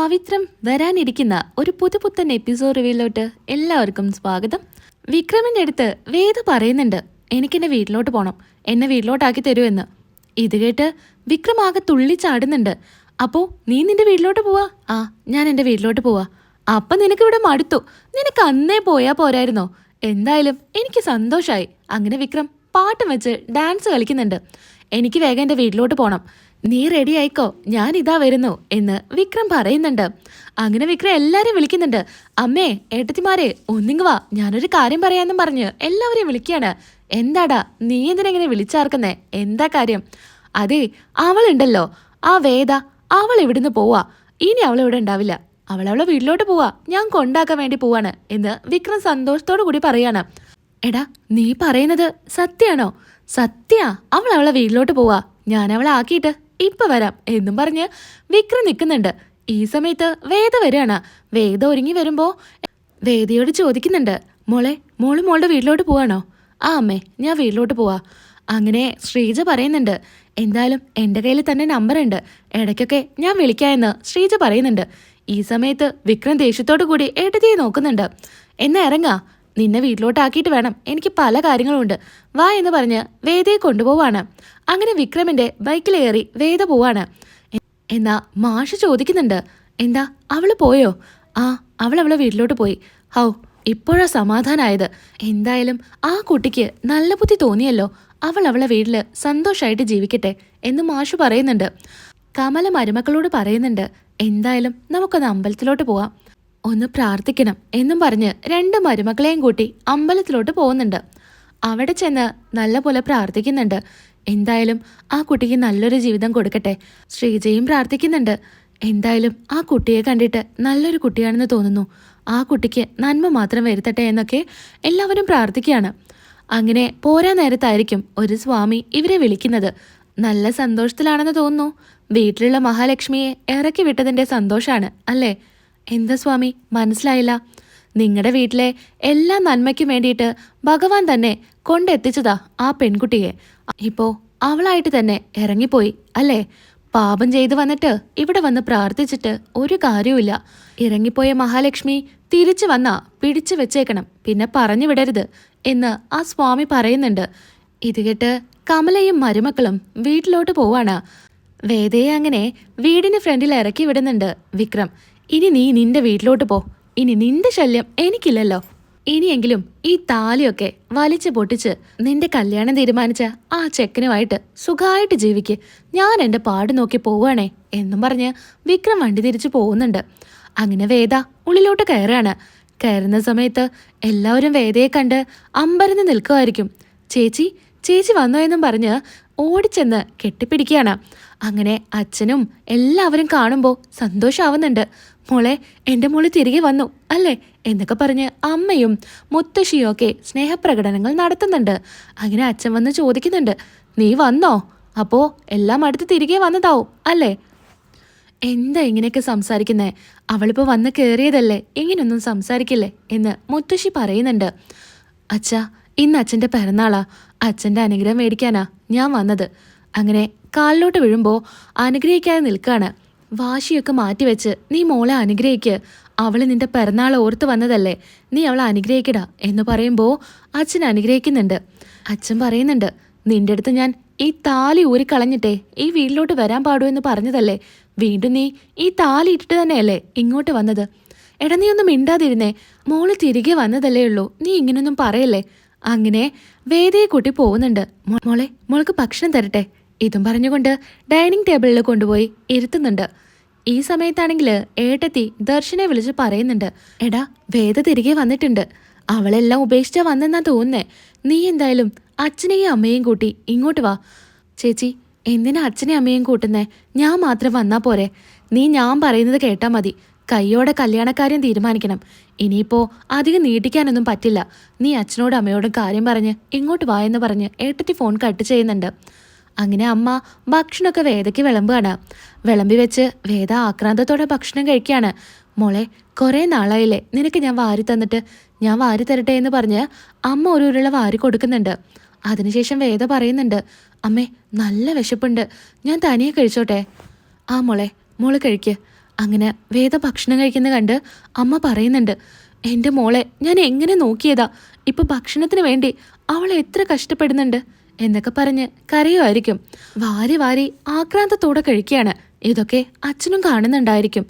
പവിത്രം വരാനിരിക്കുന്ന ഒരു പുതുപുത്തൻ എപ്പിസോഡ് റിവ്യൂലോട്ട് എല്ലാവർക്കും സ്വാഗതം. വിക്രമിന്റെ അടുത്ത് വേദ പറയുന്നുണ്ട് എനിക്കെന്റെ വീട്ടിലോട്ട് പോകണം എന്നെ വീട്ടിലോട്ടാക്കി തരൂ എന്ന് ഇത് കേട്ട് വിക്രം ആകെ തുള്ളി ചാടുന്നുണ്ട്. അപ്പോ നീ നിന്റെ വീട്ടിലോട്ട് പോവാ? ആ ഞാൻ എന്റെ വീട്ടിലോട്ട് പോവാ. അപ്പം നിനക്ക് ഇവിടെ മടുത്തു. നിനക്ക് അന്നേ പോയാ പോരായിരുന്നോ? എന്തായാലും എനിക്ക് സന്തോഷമായി അങ്ങനെ വിക്രം പാട്ടും വെച്ച് ഡാൻസ് കളിക്കുന്നുണ്ട്. എനിക്ക് വേഗം എന്റെ വീട്ടിലോട്ട് പോണം. നീ റെഡി ആയിക്കോ? ഞാൻ ഇതാ വരുന്നു എന്ന് വിക്രം പറയുന്നുണ്ട്. അങ്ങനെ വിക്രം എല്ലാരെയും വിളിക്കുന്നുണ്ട്. അമ്മേ ഏട്ടത്തിമാരെ ഒന്നിങ്ങ് വാ. ഞാനൊരു കാര്യം പറയാന്നും പറഞ്ഞ് എല്ലാവരെയും വിളിക്കുകയാണ്. എന്താടാ നീ എന്തിനെങ്ങനെ വിളിച്ചാർക്കുന്നേ? എന്താ കാര്യം? അതെ അവളുണ്ടല്ലോ. ആ വേദ അവൾ ഇവിടുന്ന് പോവാ. ഇനി അവൾ ഇവിടെ ഉണ്ടാവില്ല. അവൾ അവളെ വീട്ടിലോട്ട് പോവാ. ഞാൻ കൊണ്ടാക്കാൻ വേണ്ടി പോവാണ് എന്ന് വിക്രം സന്തോഷത്തോടു കൂടി പറയാണ്. എടാ നീ പറയുന്നത് സത്യാണോ സത്യ അവൾ അവളെ വീട്ടിലോട്ട് പോവാ. ഞാൻ അവളെ ആക്കിയിട്ട് ഇപ്പൊ വരാം എന്നും പറഞ്ഞ് വിക്രം നിൽക്കുന്നുണ്ട്. ഈ സമയത്ത് വേദ വരികയാണ്. വേദ ഒരുങ്ങി വരുമ്പോ വേദയോട് ചോദിക്കുന്നുണ്ട് മോളെ മോൾ മോളുടെ വീട്ടിലോട്ട് പോവാണോ? ആ അമ്മേ ഞാൻ വീട്ടിലോട്ട് പോവാ. അങ്ങനെ ശ്രീജ പറയുന്നുണ്ട് എന്തായാലും എന്റെ കയ്യിൽ തന്നെ നമ്പർ ഉണ്ട് ഇടയ്ക്കൊക്കെ ഞാൻ വിളിക്കാമെന്ന് ശ്രീജ പറയുന്നുണ്ട്. ഈ സമയത്ത് വിക്രം ദേഷ്യത്തോടു കൂടി ഏട്ടത്തിയെ നോക്കുന്നുണ്ട്. എന്നാ ഇറങ്ങാ. നിന്നെ വീട്ടിലോട്ടാക്കിയിട്ട് വേണം. എനിക്ക് പല കാര്യങ്ങളുണ്ട്. വാ എന്ന് പറഞ്ഞ് വേദയെ കൊണ്ടുപോവാണ്. അങ്ങനെ വിക്രമിന്റെ ബൈക്കിലേറി വേദ പോവാണ്. എന്നാ മാഷ് ചോദിക്കുന്നുണ്ട്. എന്താ അവൾ പോയോ? ആ അവൾ അവളെ വീട്ടിലോട്ട് പോയി. ഹൗ ഇപ്പോഴാ സമാധാനായത്. എന്തായാലും ആ കുട്ടിക്ക് നല്ല ബുദ്ധി തോന്നിയല്ലോ. അവൾ അവളെ വീട്ടിൽ സന്തോഷമായിട്ട് ജീവിക്കട്ടെ എന്ന് മാഷു പറയുന്നുണ്ട്. കമല മരുമക്കളോട് പറയുന്നുണ്ട്. എന്തായാലും നമുക്കൊന്ന് അമ്പലത്തിലോട്ട് പോവാം. ഒന്ന് പ്രാർത്ഥിക്കണം എന്നും പറഞ്ഞ് രണ്ട് മരുമക്കളെയും കൂട്ടി അമ്പലത്തിലോട്ട് പോകുന്നുണ്ട്. അവിടെ ചെന്ന് നല്ലപോലെ പ്രാർത്ഥിക്കുന്നുണ്ട്. എന്തായാലും ആ കുട്ടിക്ക് നല്ലൊരു ജീവിതം കൊടുക്കട്ടെ. ശ്രീജയും പ്രാർത്ഥിക്കുന്നുണ്ട്. എന്തായാലും ആ കുട്ടിയെ കണ്ടിട്ട് നല്ലൊരു കുട്ടിയാണെന്ന് തോന്നുന്നു. ആ കുട്ടിക്ക് നന്മ മാത്രം വരുത്തട്ടെ എന്നൊക്കെ എല്ലാവരും പ്രാർത്ഥിക്കുകയാണ്. അങ്ങനെ പോരാ നേരത്തായിരിക്കും ഒരു സ്വാമി ഇവരെ വിളിക്കുന്നത്. നല്ല സന്തോഷത്തിലാണെന്ന് തോന്നുന്നു. വീട്ടിലുള്ള മഹാലക്ഷ്മിയെ ഇറക്കി വിട്ടതിന്റെ സന്തോഷാണ് അല്ലേ? എന്താ സ്വാമി? മനസ്സിലായില്ല. നിങ്ങളുടെ വീട്ടിലെ എല്ലാ നന്മയ്ക്കും വേണ്ടിയിട്ട് ഭഗവാൻ തന്നെ കൊണ്ടെത്തിച്ചതാ ആ പെൺകുട്ടിയെ. ഇപ്പോ അവളായിട്ട് തന്നെ ഇറങ്ങിപ്പോയി അല്ലേ? പാപം ചെയ്തു വന്നിട്ട് ഇവിടെ വന്ന് പ്രാർത്ഥിച്ചിട്ട് ഒരു കാര്യവുമില്ല. ഇറങ്ങിപ്പോയ മഹാലക്ഷ്മി തിരിച്ചു വന്നാ പിടിച്ചു വെച്ചേക്കണം. പിന്നെ പറഞ്ഞു വിടരുത് എന്ന് ആ സ്വാമി പറയുന്നുണ്ട്. ഇത് കേട്ട് കമലയും മരുമക്കളും വീട്ടിലോട്ട് പോവാണ്. വേദയെ അങ്ങനെ വീടിന് ഫ്രണ്ടിൽ ഇറക്കി വിടുന്നുണ്ട് വിക്രം. ഇനി നീ നിന്റെ വീട്ടിലോട്ട് പോ. ഇനി നിന്റെ ശല്യം എനിക്കില്ലല്ലോ. ഇനിയെങ്കിലും ഈ താലിയൊക്കെ വലിച്ചു പൊട്ടിച്ച് നിന്റെ കല്യാണം തീരുമാനിച്ച ആ ചെക്കനുമായിട്ട് സുഖമായിട്ട് ജീവിക്ക്. ഞാൻ എന്റെ പാട് നോക്കി പോവുകയാണേ എന്നും പറഞ്ഞ് വിക്രം വണ്ടി തിരിച്ചു പോകുന്നുണ്ട്. അങ്ങനെ വേദ ഉള്ളിലോട്ട് കയറുകയാണ്. കയറുന്ന സമയത്ത് എല്ലാവരും വേദയെ കണ്ട് അമ്പരന്ന് നിൽക്കുമായിരിക്കും. ചേച്ചി ചേച്ചി വന്നോ എന്നും പറഞ്ഞ് ഓടിച്ചെന്ന് കെട്ടിപ്പിടിക്കുകയാണ്. അങ്ങനെ അച്ഛനും എല്ലാവരും കാണുമ്പോൾ സന്തോഷമാവുന്നുണ്ട് മോളെ എന്റെ മോൾ തിരികെ വന്നു അല്ലേ? എന്നൊക്കെ പറഞ്ഞ് അമ്മയും മുത്തശ്ശിയും ഒക്കെ സ്നേഹപ്രകടനങ്ങൾ നടത്തുന്നുണ്ട്. അങ്ങനെ അച്ഛൻ വന്ന് ചോദിക്കുന്നുണ്ട് നീ വന്നോ? അപ്പോൾ എല്ലാം അടുത്ത് തിരികെ വന്നതാവും അല്ലേ? എന്താ ഇങ്ങനെയൊക്കെ സംസാരിക്കുന്നേ? അവളിപ്പോൾ വന്ന് കയറിയതല്ലേ ഇങ്ങനൊന്നും സംസാരിക്കില്ലേ? എന്ന് മുത്തശ്ശി പറയുന്നുണ്ട്. അച്ഛാ ഇന്ന് അച്ഛന്റെ പിറന്നാളാ. അച്ഛന്റെ അനുഗ്രഹം മേടിക്കാനാ. ഞാൻ വന്നത്. അങ്ങനെ കാലിലോട്ട് വീഴുമ്പോൾ അനുഗ്രഹിക്കാതെ നിൽക്കാണ്. വാശിയൊക്കെ മാറ്റിവെച്ച് നീ മോളെ അനുഗ്രഹിക്ക്. അവൾ നിന്റെ പിറന്നാൾ ഓർത്ത് വന്നതല്ലേ. നീ അവളെ അനുഗ്രഹിക്കടാ എന്ന് പറയുമ്പോൾ അച്ഛൻ അനുഗ്രഹിക്കുന്നുണ്ട്. അച്ഛൻ പറയുന്നുണ്ട് നിന്റെ അടുത്ത് ഞാൻ ഈ താലി ഊരിക്കളഞ്ഞിട്ടേ ഈ വീട്ടിലോട്ട് വരാൻ പാടൂ എന്ന് പറഞ്ഞതല്ലേ. വീണ്ടും നീ ഈ താലി ഇട്ടിട്ട് തന്നെയല്ലേ ഇങ്ങോട്ട് വന്നത്. എടാ നീ ഒന്നും മിണ്ടാതിരുന്നേ. മോൾ തിരികെ വന്നതല്ലേ ഉള്ളൂ. നീ ഇങ്ങനൊന്നും പറയല്ലേ. അങ്ങനെ വേദയെ കൂട്ടി പോകുന്നുണ്ട്. മോളെ മോൾക്ക് ഭക്ഷണം തരട്ടെ. ഇതും പറഞ്ഞുകൊണ്ട് ഡൈനിങ് ടേബിളിൽ കൊണ്ടുപോയി ഇരുത്തുന്നുണ്ട്. ഈ സമയത്താണെങ്കിൽ ഏട്ടത്തി ദർശനെ വിളിച്ച് പറയുന്നുണ്ട്. എടാ വേദ തിരികെ വന്നിട്ടുണ്ട്. അവളെല്ലാം ഉപേക്ഷിച്ചാ വന്നെന്നാ തോന്നുന്നേ. നീ എന്തായാലും അച്ഛനെയും അമ്മയും കൂട്ടി ഇങ്ങോട്ട് വാ. ചേച്ചി എന്തിനാ അച്ഛനെയും അമ്മയും കൂട്ടുന്നേ? ഞാൻ മാത്രം വന്നാ പോരെ. നീ ഞാൻ പറയുന്നത് കേട്ടാ മതി. കയ്യോടെ കല്യാണക്കാര്യം തീരുമാനിക്കണം. ഇനിയിപ്പോ അധികം നീട്ടിക്കാനൊന്നും പറ്റില്ല. നീ അച്ഛനോടും അമ്മയോടും കാര്യം പറഞ്ഞ് ഇങ്ങോട്ട് വാ എന്ന് പറഞ്ഞ് ഏട്ടത്തി ഫോൺ കട്ട് ചെയ്യുന്നുണ്ട്. അങ്ങനെ അമ്മ ഭക്ഷണമൊക്കെ വേദയ്ക്ക് വിളമ്പുകയാണ്. വിളമ്പി വെച്ച് വേദ ആക്രാന്തത്തോടെ ഭക്ഷണം കഴിക്കുകയാണ്. മോളെ കുറേ നാളായില്ലേ. നിനക്ക് ഞാൻ വാരി തന്നിട്ട് ഞാൻ വാരി തരട്ടെ എന്ന് പറഞ്ഞ് അമ്മ ഒരു ഉരുള വാരി കൊടുക്കുന്നുണ്ട്. അതിനുശേഷം വേദ പറയുന്നുണ്ട് അമ്മേ നല്ല വിശപ്പുണ്ട്. ഞാൻ തനിയെ കഴിച്ചോട്ടെ. ആ മോളെ മോൾ കഴിക്ക്. അങ്ങനെ വേദ ഭക്ഷണം കഴിക്കുന്ന കണ്ട് അമ്മ പറയുന്നുണ്ട് എന്റെ മോളെ ഞാൻ എങ്ങനെ നോക്കിയതാ? ഇപ്പൊ ഭക്ഷണത്തിന് വേണ്ടി അവൾ എത്ര കഷ്ടപ്പെടുന്നുണ്ട്? എന്നൊക്കെ പറഞ്ഞ് കരയുമായിരിക്കും. വാരി വാരി ആക്രാന്തത്തോടെ കഴിക്കുകയാണ്. ഇതൊക്കെ അച്ഛനും കാണുന്നുണ്ടായിരിക്കും.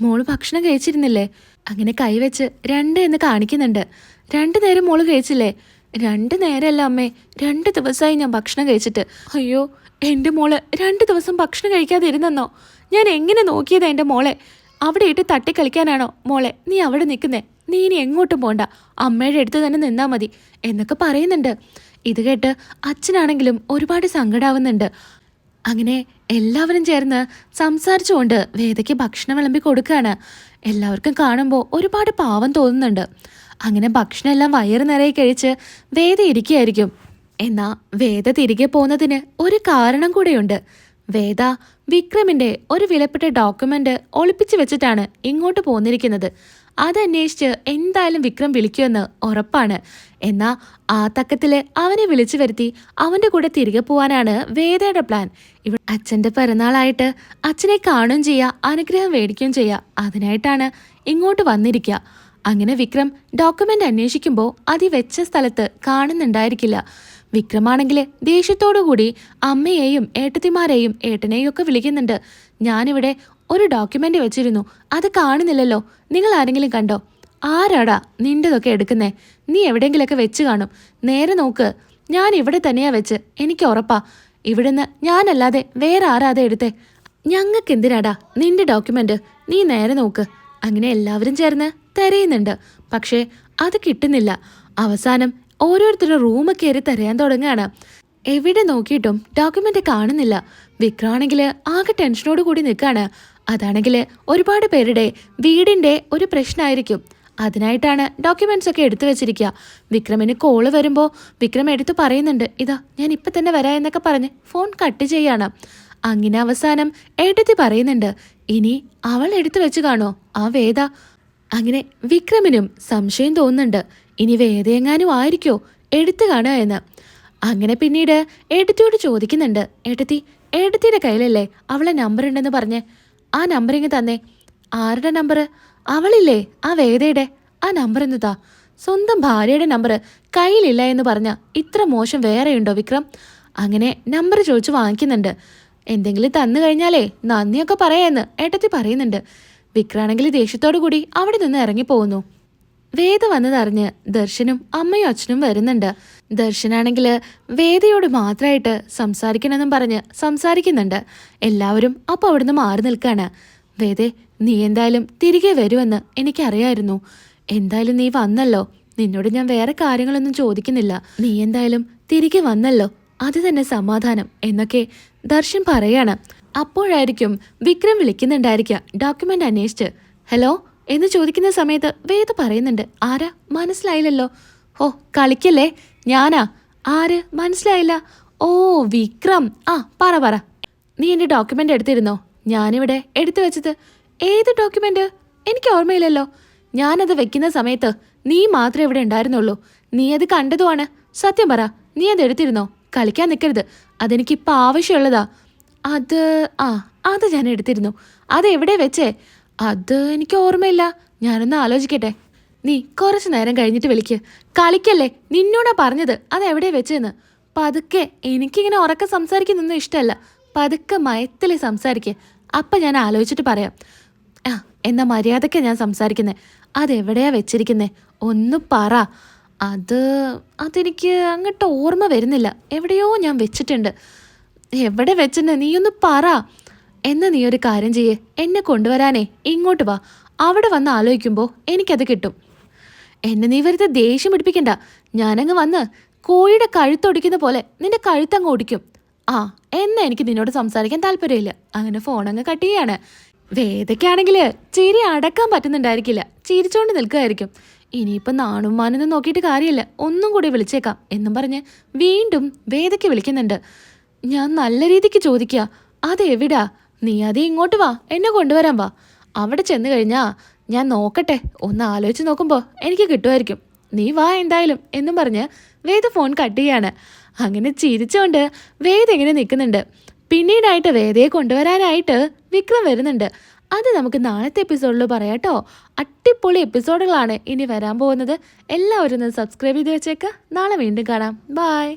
മോൾ ഭക്ഷണം കഴിച്ചിരുന്നില്ലേ? അങ്ങനെ കൈവച്ച് രണ്ട് എന്ന് കാണിക്കുന്നുണ്ട്. രണ്ടു നേരം മോൾ കഴിച്ചില്ലേ? രണ്ട് നേരമല്ല അമ്മേ. രണ്ട് ദിവസമായി ഞാൻ ഭക്ഷണം കഴിച്ചിട്ട്. അയ്യോ എന്റെ മോൾ രണ്ട് ദിവസം ഭക്ഷണം കഴിക്കാതെ ഇരുന്നെന്നോ ഞാൻ എങ്ങനെ നോക്കിയതാ എന്റെ മോളെ? അവിടെ ഇട്ട് തട്ടിക്കളിക്കാനാണോ മോളെ? നീ അവിടെ നിൽക്കുന്നേ. നീ ഇനി എങ്ങോട്ടും പോണ്ട. അമ്മയുടെ അടുത്ത് തന്നെ നിന്നാൽ മതി. എന്നൊക്കെ പറയുന്നുണ്ട്. ഇത് കേട്ട് അച്ഛനാണെങ്കിലും ഒരുപാട് സങ്കടാവുന്നുണ്ട്. അങ്ങനെ എല്ലാവരും ചേർന്ന് സംസാരിച്ചുകൊണ്ട് വേദയ്ക്ക് ഭക്ഷണം വിളമ്പി കൊടുക്കുകയാണ്. എല്ലാവർക്കും കാണുമ്പോൾ ഒരുപാട് പാവം തോന്നുന്നുണ്ട്. അങ്ങനെ ഭക്ഷണമെല്ലാം വയറ് നിറയെ കഴിച്ച് വേദ ഇരിക്കുകയായിരിക്കും. എന്നാ വേദ തിരികെ പോകുന്നതിന് ഒരു കാരണം കൂടെയുണ്ട്. വേദ വിക്രമിന്റെ ഒരു വിലപ്പെട്ട ഡോക്യുമെന്റ് ഒളിപ്പിച്ചു വെച്ചിട്ടാണ് ഇങ്ങോട്ട് പോന്നിരിക്കുന്നത്. അതന്വേഷിച്ച് എന്തായാലും വിക്രം വിളിക്കുമെന്ന് ഉറപ്പാണ്. എന്നാ ആ തക്കത്തിൽ അവനെ വിളിച്ചു വരുത്തി അവന്റെ കൂടെ തിരികെ പോവാനാണ് വേദയുടെ പ്ലാൻ ഇവ അച്ഛന്റെ പിറന്നാളായിട്ട് അച്ഛനെ കാണുകയും ചെയ്യുക അനുഗ്രഹം മേടിക്കുകയും ചെയ്യുക അതിനായിട്ടാണ് ഇങ്ങോട്ട് വന്നിരിക്കുക. അങ്ങനെ വിക്രം ഡോക്യുമെന്റ് അന്വേഷിക്കുമ്പോൾ അതി വെച്ച സ്ഥലത്ത് കാണുന്നുണ്ടായിരിക്കില്ല. വിക്രമാണെങ്കിൽ ദേഷ്യത്തോടുകൂടി അമ്മയെയും ഏട്ടത്തിമാരെയും ഏട്ടനെയും ഒക്കെ വിളിക്കുന്നുണ്ട്. ഞാനിവിടെ ഒരു ഡോക്യുമെന്റ് വെച്ചിരുന്നു. അത് കാണുന്നില്ലല്ലോ. നിങ്ങൾ ആരെങ്കിലും കണ്ടോ? ആരാടാ നിന്റെതൊക്കെ എടുക്കുന്നേ? നീ എവിടെയെങ്കിലൊക്കെ വെച്ച് കാണും. നേരെ നോക്ക്. ഞാൻ ഇവിടെ തന്നെയാ വെച്ച്. എനിക്ക് ഉറപ്പാ. ഇവിടുന്ന് ഞാനല്ലാതെ വേറെ ആരാതെ എടുത്തേ? ഞങ്ങൾക്ക് എന്തിനാടാ നിന്റെ ഡോക്യുമെന്റ്? നീ നേരെ നോക്ക്. അങ്ങനെ എല്ലാവരും ചേർന്ന് തിരയുന്നുണ്ട്. പക്ഷേ അത് കിട്ടുന്നില്ല. അവസാനം ഓരോരുത്തരുടെ റൂം കയറി തിരയാൻ തുടങ്ങുകയാണ്. എവിടെ നോക്കിയിട്ടും ഡോക്യുമെന്റ് കാണുന്നില്ല. വിക്രാണെങ്കിൽ ആകെ ടെൻഷനോട് കൂടി നിൽക്കുകയാണ്. അതാണെങ്കിൽ ഒരുപാട് പേരുടെ വീടിന്റെ ഒരു പ്രശ്നമായിരിക്കും. അതിനായിട്ടാണ് ഡോക്യുമെന്റ്സ് ഒക്കെ എടുത്തു വെച്ചിരിക്കുക. വിക്രമിന് കോൾ വരുമ്പോൾ വിക്രം എടുത്തു പറയുന്നുണ്ട് ഇതാ ഞാൻ ഇപ്പം തന്നെ വരാം എന്നൊക്കെ പറഞ്ഞ് ഫോൺ കട്ട് ചെയ്യാണ്. അങ്ങനെ അവസാനം ഏട്ടത്തി പറയുന്നുണ്ട് ഇനി അവൾ എടുത്തു വെച്ച് കാണോ ആ വേദ അങ്ങനെ വിക്രമിനും സംശയം തോന്നുന്നുണ്ട്. ഇനി വേദയെങ്ങാനും ആയിരിക്കോ എടുത്തു കാണുക എന്ന്. അങ്ങനെ പിന്നീട് ഏട്ടത്തിയോട് ചോദിക്കുന്നുണ്ട്. ഏട്ടത്തി ഏട്ടത്തിയുടെ കയ്യിലല്ലേ അവളെ നമ്പർ ഉണ്ടെന്ന് പറഞ്ഞ്? ആ നമ്പർ ഇങ്ങ് തന്നെ. ആരുടെ നമ്പർ അവളില്ലേ ആ വേദയുടെ? ആ നമ്പർ എന്ന് താ സ്വന്തം ഭാര്യയുടെ നമ്പർ കയ്യിലില്ല എന്ന് പറഞ്ഞ ഇത്ര മോശം വേറെയുണ്ടോ വിക്രം? അങ്ങനെ നമ്പർ ചോദിച്ചു വാങ്ങിക്കുന്നുണ്ട്. എന്തെങ്കിലും തന്നു കഴിഞ്ഞാലേ നന്ദിയൊക്കെ പറയാന്ന് ഏട്ടത്തി പറയുന്നുണ്ട്. വിക്രാണെങ്കിൽ ദേഷ്യത്തോടു കൂടി അവിടെ നിന്ന് ഇറങ്ങിപ്പോകുന്നു വേദ വന്നതറിഞ്ഞ് ദർശനും അമ്മയും അച്ഛനും വരുന്നുണ്ട്. ദർശനാണെങ്കിൽ വേദയോട് മാത്രമായിട്ട് സംസാരിക്കണമെന്നും പറഞ്ഞ് സംസാരിക്കുന്നുണ്ട്. എല്ലാവരും അപ്പോൾ അവിടുന്ന് മാറി നിൽക്കാണ്. വേദേ നീ എന്തായാലും തിരികെ വരുമെന്ന് എനിക്കറിയായിരുന്നു. എന്തായാലും നീ വന്നല്ലോ. നിന്നോട് ഞാൻ വേറെ കാര്യങ്ങളൊന്നും ചോദിക്കുന്നില്ല. നീ എന്തായാലും തിരികെ വന്നല്ലോ. അത് തന്നെ സമാധാനം എന്നൊക്കെ ദർശൻ പറയാണ്. അപ്പോഴായിരിക്കും വിക്രം വിളിക്കുന്നുണ്ടായിരിക്കുക. ഡോക്യുമെന്റ് അന്വേഷിച്ച് ഹലോ? എന്ന് ചോദിക്കുന്ന സമയത്ത് വേദ പറയുന്നുണ്ട് ആരാ? മനസ്സിലായില്ലല്ലോ. ഓ കളിക്കല്ലേ? ഞാനാ? ആര്? മനസ്സിലായില്ല. ഓ വിക്രം. ആ പറ പറ. നീ എന്റെ ഡോക്യുമെന്റ് എടുത്തിരുന്നോ? ഞാനിവിടെ എടുത്തു വെച്ചത്. ഏത് ഡോക്യുമെന്റ്? എനിക്ക് ഓർമ്മയില്ലല്ലോ. ഞാനത് വെക്കുന്ന സമയത്ത് നീ മാത്രമേ ഇവിടെ ഉണ്ടായിരുന്നുള്ളൂ. നീ അത് കണ്ടതുമാണ്. സത്യം പറ. നീ അത് എടുത്തിരുന്നോ? കളിക്കാൻ നിൽക്കരുത് അതെനിക്കിപ്പോൾ ആവശ്യമുള്ളതാ. അത് ആ അത് ഞാൻ എടുത്തിരുന്നു. അത് എവിടെ വെച്ചേ? അത് എനിക്ക് ഓർമ്മയില്ല. ഞാനൊന്ന് ആലോചിക്കട്ടെ. നീ കുറച്ച് നേരം കഴിഞ്ഞിട്ട് വിളിക്ക്. കളിക്കല്ലേ? നിന്നോടാ പറഞ്ഞത്. അത് എവിടെ വെച്ചെന്ന്? പതുക്കെ എനിക്കിങ്ങനെ ഉറക്കം സംസാരിക്കുന്നൊന്നും ഇഷ്ടമല്ല. പതുക്കെ മയത്തിലെ സംസാരിക്കേ. അപ്പം ഞാൻ ആലോചിച്ചിട്ട് പറയാം. ആ എന്നാ മര്യാദയ്ക്ക് ഞാൻ സംസാരിക്കുന്നത് അതെവിടെയാ വെച്ചിരിക്കുന്നത് ഒന്ന് പറ. അത് അതെനിക്ക് അങ്ങോട്ട് ഓർമ്മ വരുന്നില്ല. എവിടെയോ ഞാൻ വെച്ചിട്ടുണ്ട്. എവിടെ വെച്ചെന്ന് നീയൊന്ന് പറ. എന്നാ നീ ഒരു കാര്യം ചെയ്യേ. എന്നെ കൊണ്ടുവരാനേ. ഇങ്ങോട്ട് വാ. അവിടെ വന്ന് ആലോചിക്കുമ്പോൾ എനിക്കത് കിട്ടും. എന്നെ നീ വെറുതെ ദേഷ്യം പിടിപ്പിക്കണ്ട. ഞാനങ്ങ് വന്ന് കോഴിയുടെ കഴുത്തൊടിക്കുന്ന പോലെ നിന്റെ കഴുത്തങ്ങ് ഒടിക്കും ആ എന്നാ എനിക്ക് നിന്നോട് സംസാരിക്കാൻ താല്പര്യമില്ല. അങ്ങനെ ഫോൺ അങ്ങ് കട്ട് ചെയ്യാണ്. വേദയ്ക്കാണെങ്കിൽ ചിരി അടക്കാൻ പറ്റുന്നുണ്ടായിരിക്കില്ല. ചിരിച്ചോണ്ട് നിൽക്കുകയായിരിക്കും ഇനിയിപ്പം നാണും മാനൊന്നും നോക്കിയിട്ട് കാര്യമില്ല. ഒന്നും കൂടി വിളിച്ചേക്കാം എന്നും പറഞ്ഞ് വീണ്ടും വേദയ്ക്ക് വിളിക്കുന്നുണ്ട്. ഞാൻ നല്ല രീതിക്ക് ചോദിക്കുക അതെവിടാ? നീ അത് ഇങ്ങോട്ട് വാ. എന്നെ കൊണ്ടുവരാൻ വാ. അവിടെ ചെന്ന് കഴിഞ്ഞാ ഞാൻ നോക്കട്ടെ. ഒന്ന് ആലോചിച്ച് നോക്കുമ്പോൾ എനിക്ക് കിട്ടുമായിരിക്കും. നീ വാ എന്തായാലും എന്നും പറഞ്ഞ് വേദ ഫോൺ കട്ട് ചെയ്യാണ്. അങ്ങനെ ചിരിച്ചുകൊണ്ട് വേദ ഇങ്ങനെ നിൽക്കുന്നുണ്ട്. പിന്നീടായിട്ട് വേദയെ കൊണ്ടുവരാനായിട്ട് വിക്രം വരുന്നുണ്ട്. അത് നമുക്ക് നാളത്തെ എപ്പിസോഡിൽ പറയാം കേട്ടോ. അടിപൊളി എപ്പിസോഡുകളാണ് ഇനി വരാൻ പോകുന്നത്. എല്ലാവരും സബ്സ്ക്രൈബ് ചെയ്ത് വെച്ചേക്ക്. നാളെ വീണ്ടും കാണാം. ബായ്